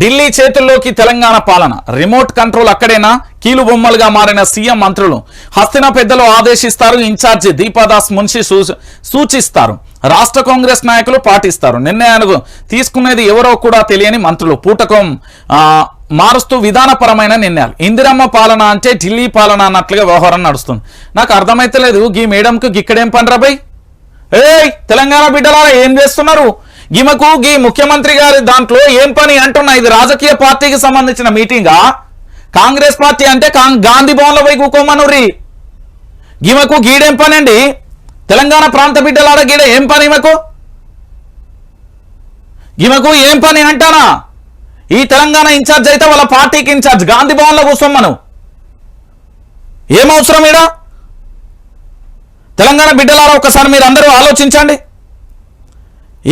ఢిల్లీ చేతుల్లోకి తెలంగాణ పాలన. Remote control అక్కడేనా? కీలు బొమ్మలుగా మారిన సీఎం మంత్రులు. హస్తిన పెద్దలు ఆదేశిస్తారు ఇన్ఛార్జి దీపాదాస్ మున్షి సూచిస్తారు. రాష్ట్ర కాంగ్రెస్ నాయకులు పాటిస్తారు. నిర్ణయాలు తీసుకునేది ఎవరో కూడా తెలియని మంత్రులు. పూటకం మారుస్తూ విధానపరమైన నిర్ణయాలు. ఇందిరమ్మ పాలన అంటే ఢిల్లీ పాలన అన్నట్లుగా వ్యవహారం నడుస్తుంది. నాకు అర్థమైతలేదు గీ మేడంకు గిక్కడేం పని రాబాయ్ ఏయ్ తెలంగాణ బిడ్డలారా ఏం చేస్తున్నారు? ఈమెకు గీ ముఖ్యమంత్రి గారి దాంట్లో ఏం పని అంటున్నా? ఇది రాజకీయ పార్టీకి సంబంధించిన మీటింగా? కాంగ్రెస్ పార్టీ అంటే కాం- గాంధీ భవన్లో పోయి కూకోమనుర్రి. ఈమెకు గీడేం పని అండి తెలంగాణ ప్రాంత బిడ్డలాడ గీడ ఏం పని ఈమెకు ఈమెకు ఏం పని అంటానా? ఈ తెలంగాణ ఇన్ఛార్జ్ అయితే వాళ్ళ పార్టీకి ఇన్ఛార్జ్. గాంధీ భవన్లో కూర్చోమ్మను ఏం అవసరం ఈడ? తెలంగాణ బిడ్డలారా ఒకసారి మీరు అందరూ ఆలోచించండి.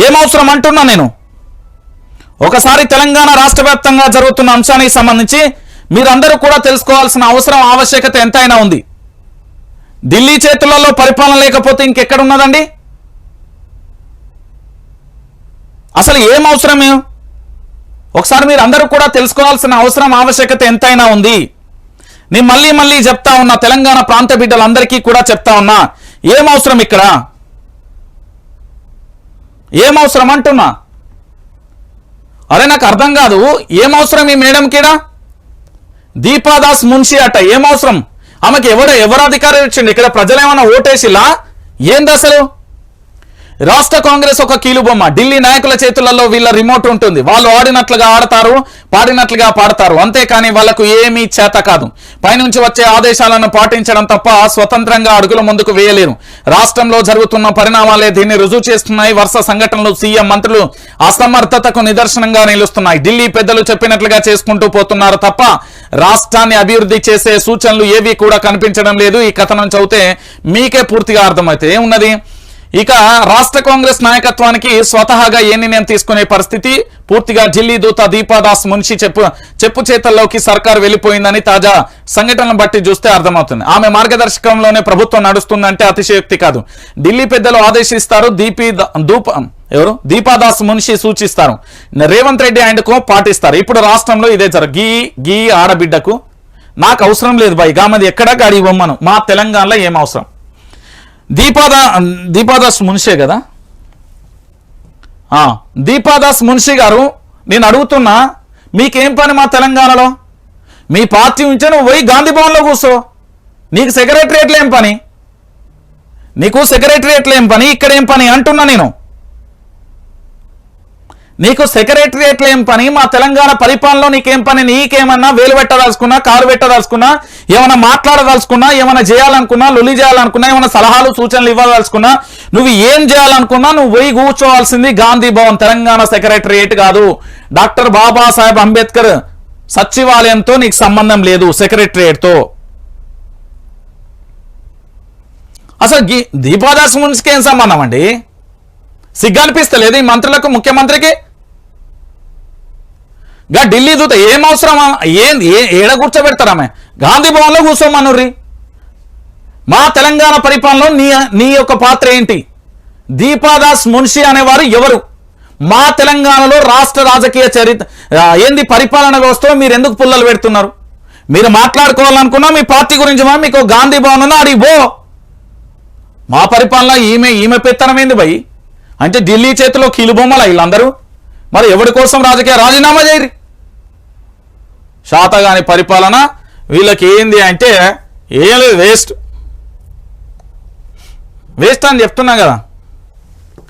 ఏం అవసరం అంటున్నా నేను? ఒకసారి తెలంగాణ రాష్ట్ర వ్యాప్తంగా జరుగుతున్న అంశానికి సంబంధించి మీరందరూ కూడా తెలుసుకోవాల్సిన అవసరం ఆవశ్యకత ఎంతైనా ఉంది. ఢిల్లీ చేతులలో పరిపాలన లేకపోతే ఇంకెక్కడ ఉన్నదండి అసలు ఏం అవసరమే ఒకసారి మీరు అందరూ కూడా తెలుసుకోవాల్సిన అవసరం ఆవశ్యకత ఎంతైనా ఉంది. నేను మళ్ళీ మళ్ళీ చెప్తా ఉన్నా తెలంగాణ ప్రాంత బిడ్డలందరికీ కూడా చెప్తా ఉన్నా ఏం అవసరం ఇక్కడ? ఏం అవసరం అంటున్నా? అరే నాకు అర్థం కాదు. ఏం అవసరం ఈ మేడం కీడ? దీపాదాస్ మున్షి అట ఏం అవసరం ఆమెకి ఎవడ ఎవరు అధికారం ఇచ్చిండు ఇక్కడ ప్రజలు ఏమైనా ఓటేసిలా ఏంది అసలు? రాష్ట్ర కాంగ్రెస్ ఒక కీలుబొమ్మ. ఢిల్లీ నాయకుల చేతులలో వీళ్ళ రిమోట్ ఉంటుంది. వాళ్ళు ఆడినట్లుగా ఆడతారు పాడినట్లుగా పాడతారు. అంతేకాని వాళ్ళకు ఏమీ చేత కాదు. పైనుంచి వచ్చే ఆదేశాలను పాటించడం తప్ప స్వతంత్రంగా అడుగుల ముందుకు వేయలేరు. రాష్ట్రంలో జరుగుతున్న పరిణామాలే దీన్ని రుజువు చేస్తున్నాయి. వరుస సంఘటనలు సీఎం మంత్రులు అసమర్థతకు నిదర్శనంగా నిలుస్తున్నాయి. ఢిల్లీ పెద్దలు చెప్పినట్లుగా చేసుకుంటూ పోతున్నారు తప్ప రాష్ట్రాన్ని అభివృద్ధి చేసే సూచనలు ఏవి కూడా కనిపించడం లేదు. ఈ కథనం చదివితే మీకే పూర్తిగా అర్థమైతే ఏమున్నది? ఇక రాష్ట్ర కాంగ్రెస్ నాయకత్వానికి స్వతహాగా ఏ నిర్ణయం తీసుకునే పరిస్థితి? పూర్తిగా ఢిల్లీ దూత దీపాదాస్ మున్షి చెప్పు చెప్పు చేతల్లోకి సర్కార్ వెళ్ళిపోయిందని తాజా సంఘటనలను బట్టి చూస్తే అర్థమవుతుంది. ఆమె మార్గదర్శకంలోనే ప్రభుత్వం నడుస్తుందంటే అతిశయోక్తి కాదు. ఢిల్లీ పెద్దలు ఆదేశిస్తారు దీపీ దూప ఎవరు? దీపాదాస్ మున్షి సూచిస్తారు. రేవంత్ రెడ్డి ఆయనకు పాటిస్తారు. ఇప్పుడు రాష్ట్రంలో ఇదే జరు గీ గీ ఆడబిడ్డకు నాకు అవసరం లేదు బాయ్ గామది ఎక్కడా గాడి ఇవ్వమ్మను మా తెలంగాణలో ఏం అవసరం? దీపాదా దీపాదాస్ మున్షే కదా? దీపాదాస్ మున్షి గారు నేను అడుగుతున్నా మీకేం పని మా తెలంగాణలో? మీ పార్టీ ఉంచే నువ్వు పోయి గాంధీ భవన్లో కూర్చో. నీకు సెక్రటరియట్లు ఏం పని? నీకు సెక్రటరియట్లు ఏం పని? ఇక్కడ ఏం పని? అంటున్నా నేను. నీకు సెక్రటరియట్లో ఏం పని మా తెలంగాణ పరిపాలనలో నీకేం పని నీకేమన్నా వేలు పెట్టదలుచుకున్నా కారు పెట్టదలుచుకున్నా ఏమైనా మాట్లాడదలుచుకున్నా ఏమైనా చేయాలనుకున్నా లొలి చేయాలనుకున్నా ఏమైనా సలహాలు సూచనలు ఇవ్వదలుచుకున్నా నువ్వు ఏం చేయాలనుకున్నా నువ్వు పోయి కూర్చోవాల్సింది గాంధీ భవన్ తెలంగాణ సెక్రటరియేట్ కాదు. డాక్టర్ బాబాసాహెబ్ అంబేద్కర్ సచివాలయంతో నీకు సంబంధం లేదు సెక్రటరియేట్తో. అసలు గీ- దీపాదాస్ మున్సికి ఏం సంబంధం అండి? సిగ్గు అనిపిస్తలేదు ఈ మంత్రులకు ముఖ్యమంత్రికి? గా ఢిల్లీ దూత ఏం అవసరమా ఏం ఏ- ఏడ కూర్చోబెడతారామె గాంధీ భవన్లో కూర్చోమనుర్రి. మా తెలంగాణ పరిపాలనలో నీ నీ యొక్క పాత్ర ఏంటి? దీపాదాస్ మున్షి అనేవారు ఎవరు? మా తెలంగాణలో రాష్ట్ర రాజకీయ చరిత్ర ఏంది పరిపాలన వ్యవస్థలో మీరు ఎందుకు పుల్లలు పెడుతున్నారు? మీరు మాట్లాడుకోవాలనుకున్నా మీ పార్టీ గురించి మా మీకు గాంధీ భవన్ ఉన్నా అడిగి పో. మా పరిపాలన ఈమె ఈమె పెత్తనం ఏంది భయ్ అంటే ఢిల్లీ చేతిలో కీలుబొమ్మల వీళ్ళందరూ? మరి ఎవరి కోసం రాజకీయ రాజీనామా చేయరు? శాతగాని పరిపాలన వీళ్ళకి ఏంది అంటే ఏం లేదు వేస్ట్ వేస్ట్ అని చెప్తున్నా కదా.